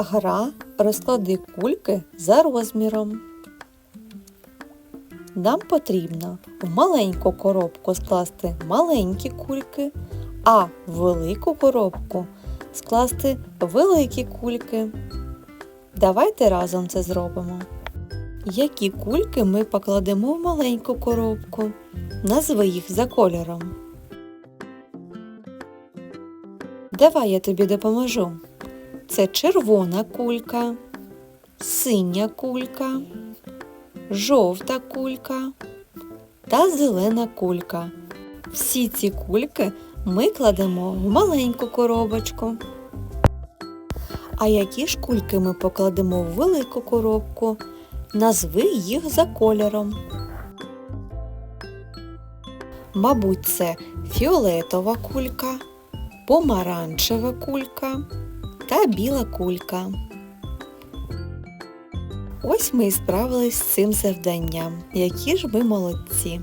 Гра розклади кульки за розміром. Нам потрібно в маленьку коробку скласти маленькі кульки, а в велику коробку скласти великі кульки. Давайте разом це зробимо. Які кульки ми покладемо в маленьку коробку? Назви їх за кольором. Давай я тобі допоможу. Це червона кулька, синя кулька, жовта кулька та зелена кулька. Всі ці кульки ми кладемо в маленьку коробочку. А які ж кульки ми покладемо в велику коробку? Назви їх за кольором. Мабуть, це фіолетова кулька, помаранчева кулька та біла кулька. Ось ми і справились з цим завданням. Які ж ми молодці.